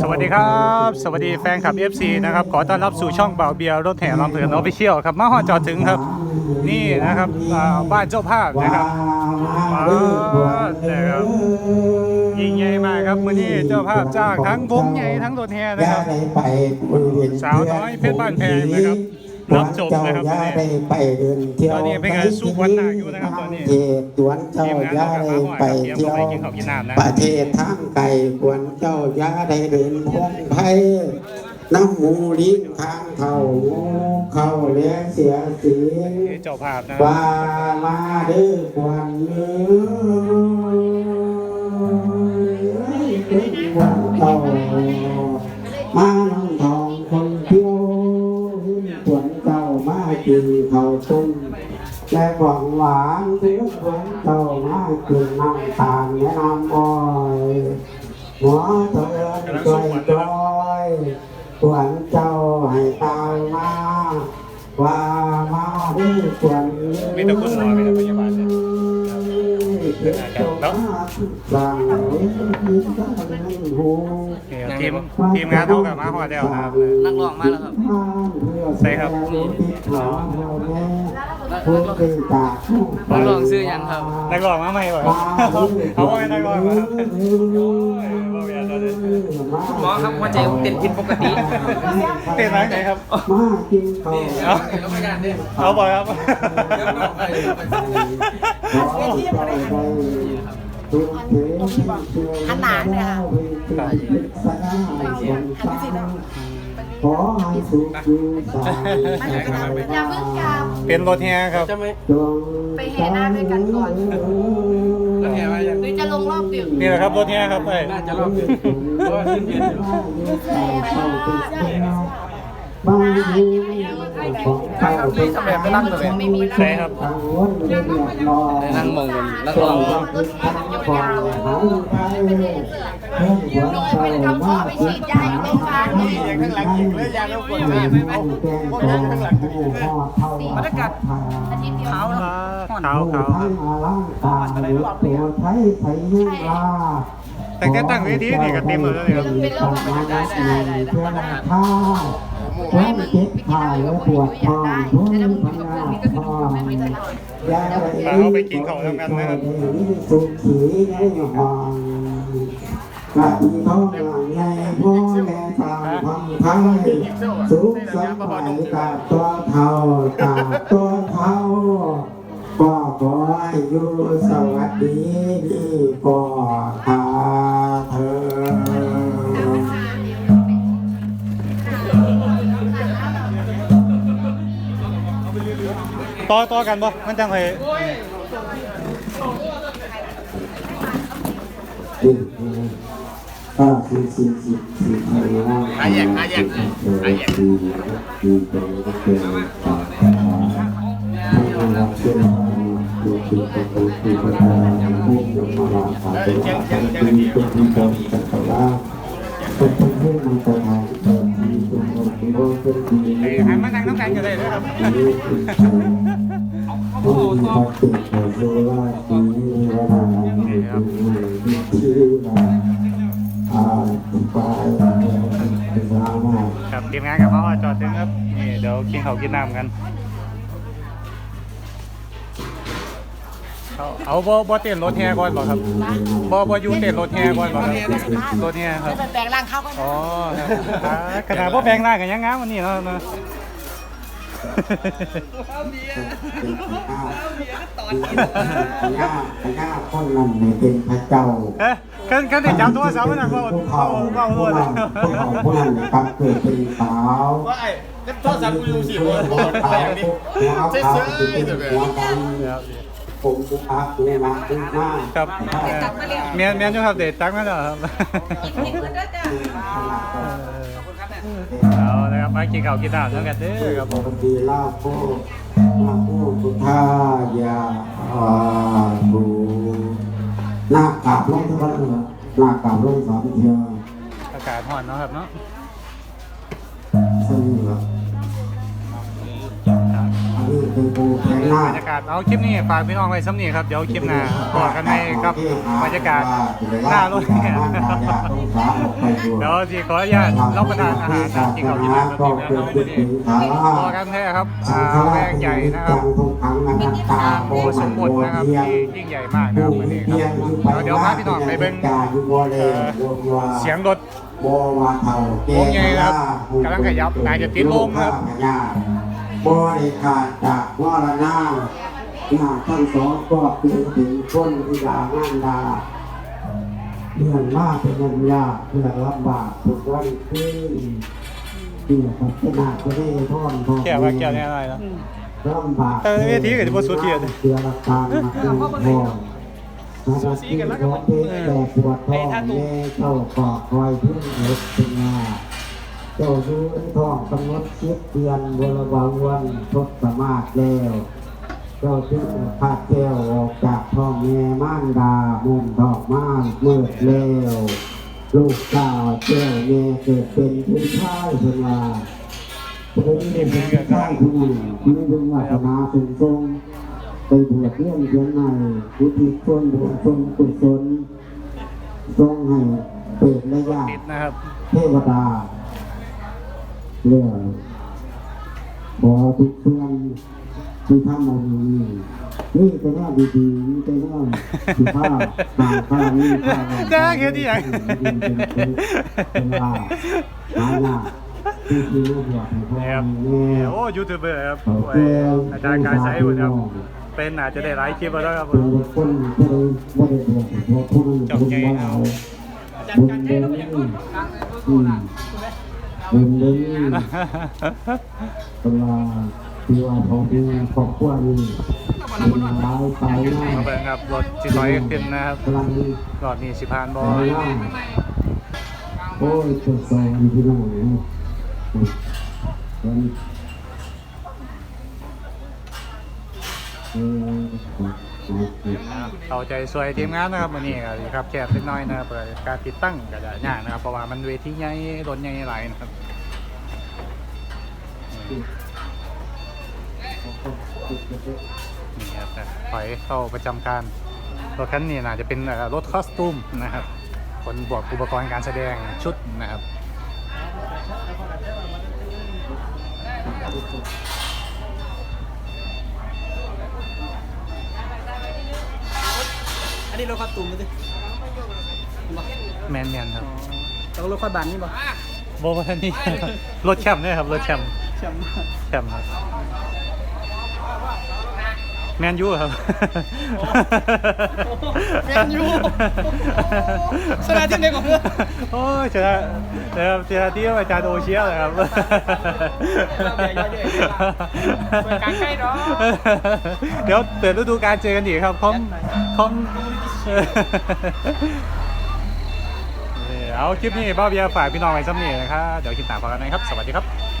สวัสดีครับ สวัสดีแฟนคลับ FC นะครับ ขอต้อนรับสู่ช่องเบาเบียร์รถแห่ลำเพลินออฟฟิเชียลครับ มาฮอดจอดถึงครับ นี่นะครับอ่าบ้านเจ้าภาพนะครับว้าวนะครับยิ่งใหญ่มากครับมื่อนี้เจ้าภาพจ้างทั้งวงใหญ่ทั้งรถแห่นะครับ สาวน้อยเพชรบ้านแพงนะครับ รับจบนะครับเจ้าย่าได้ไปเดินเที่ยวตอนนี้เป็นการสู้วันหนักอยู่นะครับตอนนี้เทศสวนเจ้าย่าได้ไปเที่ยวกินข้าวกินน้ำนะประเทศทางไกลกวนเจ้าย่าได้เดินพงไทยน้ำหมูลิ้นทางเท่างูเข้าเลี้ยงเสียเสียงเจ้าภาพนะว่ามาเด้อกวนเนื้อเป็นวันเต่ามาน้องทอ มากินข้าวต้มและหวังหวานถึงสวนเจ้ามากินน้ำ ทีทีมทีมงานเท่ากับมาฮอดแล้วนะครับ นักร้องมาแล้วครับใช่ครับ นักร้องชื่อยังครับ นักร้องมาใหม่บ่ครับเขาว่าเป็นนักร้องมาครับโอ้ยบ่เวียนตอนนี้หมอครับหัวใจผมเต้นผิดปกติ เต้นร้านไหนครับมากินข้าวเอาเอาบ่ครับขนาดเนี่ยขอให้สุขอยู่สายอย่าเพิ่งกลับเป็นรถแฮครับไปแห่นาด้วยกันก่อนหรือจะลงรอบดึกนี่แหละครับรถแฮครับไปน่าจะรอบดึกบ้านนี้ของเก่าเป็นทำแบบไม่นั่งเลยไม่มีใช่ครับกังเรียบร้อยนั่งมองกันนักร้องหาไทยเพื่อนหัวโดยใจเป็นกระเพาะไปฉีดยาอยู่ในฟาร์มนี่ยังข้างหลังอีกเลยยาแล้วกดแม่ไม่ไม่พวกนั้นข้างหลังผู้พ่อเท่าบรรยากาศอาทิตย์เดียวขาวขาวทั้ขาวงอลังการตัวไทยไทยยังลาแต่แค่ตั้งเวทีนี่ก็เต็มหมดแล้วเนี่ยครับ เป็นโรคธรรมดาได้ได้ได้เพื่อนข้าวันเจ็บขาและปวดท้องทุกข์พังงาท้องยาสุขีในห้องกะอีท้องหลังใหญ่พ่อแม่ตามพังไทยสุขสบายกับตัวเท่ากับตัวเท่าก็ขอให้อยู่สวัสดีนี่ก็หาเธอ ต่อต่อกันบ่มันจังไงสิห้าสี่สี่สิบสี่ห้าห้าแยกห้าแยกห้าแยกสี่สี่เป็นก็เป็นสามห้าห้ารักเชื่อดูคือประตูคือประธานผู้ยมมาลาภาเป็นอาจารย์เป็นที่กำจัดตลาเป็นผู้มันจะทำเป็นที่เป็น คนที่ว่าเป็นที่ไอ้หันมานั่งน้ำกันก็ได้ด้วยครับผู้ที่เขาติดหัวโซล่าที่นี่ว่าทางนี้ครับที่มาอ่าไปเป็นร้านมากครับทีมงานกับเขาจอดถึงครับนี่เดี๋ยวกินข้าวกินน้ำกัน เอาเอาบ่บ่เต้นรถแฮก่อนบ่ครับบ่บ่อยู่เต้นรถแฮก่อนบ่ครับรถแฮครับไปแปลงร่างเขาก็อ๋อครับอ่าขนาดพ่อแปลงร่างกันยังงามวันนี้เนาะเนาะย่าย่าคนนั้นไม่เป็นพระเจ้าเอ๊ะกันกันได้จับโทรศัพท์มันน่ะบ่ผู้เข้าเขาเข้าผู้โทรนั้นผู้เขาผู้นั้นกับเกิดเป็นสาวว่าไอ้ก็โทรศัพท์กูอยู่สิบวันหัวขาวหัวขาวเป็นหัวดำ ผมผู้อาผู้มาผู้มาครับเมียนเมียนอยู่ครับเด็ดตักมาแล้วครับเอาละครับมากินข้าวกินน้ำแล้วกันเด้อครับผมปกติลาผู้มาผู้พุทธายาอาบูหน้ากราบลงทุกวันเลยหน้ากราบลงสามเทียอากาศร้อนเนาะครับเนาะซึ่งแบบ บรรยากาศเอาคลิปนี้ฝากพี่น้องไว้ซ้ำนี้ครับเดี๋ยวคลิปหน้าต่อกันในกับบรรยากาศหน้ารถเนี่ยเดี๋ยวสิขออนุญาตรับประทานอาหารตามที่เขาที่ร้านเราทีมแล้ววันนี้ต่อกันแท้ครับอ่าแรงใหญ่นะครับทางโบสมบูรณ์นะครับที่ยิ่งใหญ่มากนะครับวันนี้ครับเดี๋ยวพาพี่น้องไปเบิ่งเสียงรถวาเท่าแก่วงใหญ่นะครับกำลังขยับนายจะติดลมครับ บริการจากวรนาหน้าทั้งสองก็เป็นถึงคนที่ยางานดาเรื่องมากเป็นยังยากเรื่องลำบากทุกวันขึ้นเรื่องพัฒนาก็ได้ท่อนทองแก่ว่าแก่เนี่ยอะไรนะลำบากแต่เวทีก็จะบ่สุดเกียรติเสือละตามมาเป็นทองสูสีกันแล้วครับแต่ปวดท้องแม่เจ้าก่อคอยพึ่งเล็กเป็นงา เจ้าดูในท้องกำหนดคิดเดือนบรบาวันทศสมาศแล้วเจ้าจึงพาแก้วออกจากท้องแม่ม่านดามุมดอกม่านมืดแล้วลูกสาวแก้วแม่เกิดเป็นผู้ชายเพิ่นว่าเป็นเป็นผู้ชายผู้หนึ่งที่มีบุญวาสนาเป็นทรงไปบวชเรียนเพียงในพุทธิชนบุญทรงกุศลทรงให้เปิดระยะติดนะครับเทวดา เรื่องบอทุกเพื่อนที่ทำมาดีนี่แต่แน่ดีๆนี่แต่แน่สุภาพต่างข้านี่ข้าจ้าเขียนที่ไหนเป็นว่าหายาที่ที่รู้บวชให้พ่อครับแม่โอ้ยูทูบเบอร์ครับอาจารย์กายใช้หมดครับเป็นอาจจะได้หลายคลิปแล้วครับเป็นคนที่ได้ไม่ได้บวชเพราะผู้นั้นบุญบ่เอาบุญเด่นอืม บุญเด่นเวลาที่ว่าของที่ครอบครัวน้ายตายง่ายมาเบิ่งครับรถสิถอยขึ้นนะครับกำลังรอบนี้สิผ่านบ่ตายโอ้ยตัวซองที่นั่นนะตอนเออ เข้าใจสวยทีมงานนะครับวันนี้ครับแคบเล็กน้อยนะครับเปิดการติดตั้งก็จะยากนะครับเพราะว่ามันเวทีใหญ่รถใหญ่หลายนะครับนี่ครับถอยเข้าประจำการรถคันนี้น่าจะเป็นรถคอสตูมนะครับคนบวกอุปกรณ์การแสดงชุดนะครับ นนี้รถคอสตูมเลยแมนแมนครับต้องรถคอสบานนี่บ่โบวันนี้รถแชมป์เนี่ยครับรถแชมป์แชมป์แชมป์ครับแมนยูครับแมนยูชนะที่ไหนก่อนเพื่อนโอ้ยชนะนะครับชนะที่อาจารย์โอเชียเลยครับเราเบียร์เยอะๆเลยว่ะเปิดกลางใกล้เนาะเดี๋ยวเปิดฤดูกาลเจอกันอีกครับคอมคอม เอาคลิปนี้บ้าเบียร์ฝากพี่น้องไว้ซ้ำนี่นะครับ เดี๋ยวคลิปต่างพอกันนะครับ สวัสดีครับ